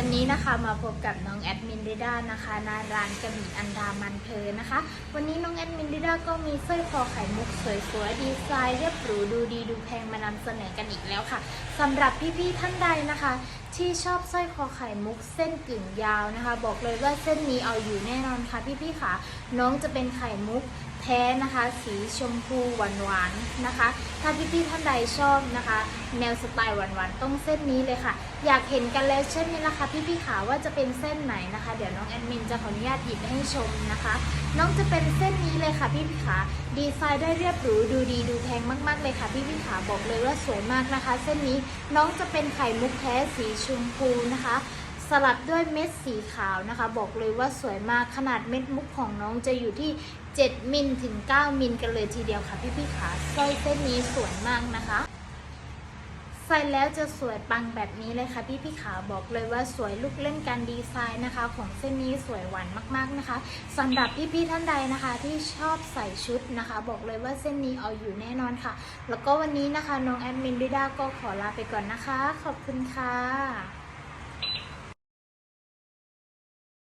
วันนี้นะคะมาพบกับน้องแอดมินดิด้านะคะหนาร้านกระบี่อันดามันเพลินนะคะ วันนี้น้องแอดมินดิด้าก็มีสร้อยคอไข่มุกสวยๆดีไซน์เรียบหรูดูดีดูแพงมานำเสนอกันอีกแล้วค่ะสำหรับพี่ๆท่านใดนะคะ ที่ชอบสร้อยคอไข่มุกเส้นกึ่งยาวนะคะ บอกเลยว่าเส้นนี้เอาอยู่แน่นอนค่ะพี่ๆค่ะ น้องจะเป็นไข่มุก ท้นะคะสีชมพูหวานๆนะคะ ถ้าพี่ๆท่านใดชอบนะคะ แนวสไตล์หวานๆต้องเส้นนี้เลยค่ะ อยากเห็นกันแล้วใช่ไหมล่ะคะพี่ๆขาว่าจะเป็นเส้นไหนนะคะ เดี๋ยวน้องแอดมินจะขออนุญาตหยิบให้ชมนะคะ น้องจะเป็นเส้นนี้เลยค่ะพี่ๆขาดีไซน์ได้เรียบหรูดูดีดูแพงมากๆเลยค่ะพี่ๆขาบอกเลยว่าสวยมากนะคะ เส้นนี้น้องจะเป็นไข่มุกแท้สีชมพูนะคะ สลับด้วยเม็ดสีขาวนะคะ บอกเลยว่าสวยมากขนาดเม็ดมุกของน้องจะอยู่ที่ 7 มิลถึง 9 มิลกันเลยทีเดียวค่ะพี่พี่ขาสร้อยเส้นนี้สวยมากนะคะใส่แล้วจะสวยปังแบบนี้เลยค่ะพี่พี่ขาบอกเลยว่าสวยลูกเล่นการดีไซน์นะคะ ของเส้นนี้สวยหวานมากๆนะคะสำหรับพี่พี่ท่านใดนะคะ ที่ชอบใส่ชุดนะคะ บอกเลยว่าเส้นนี้เอาอยู่แน่นอนค่ะ แล้วก็วันนี้นะคะน้องแอดมินดิด้าก็ขอลาไปก่อนนะคะ ขอบคุณค่ะ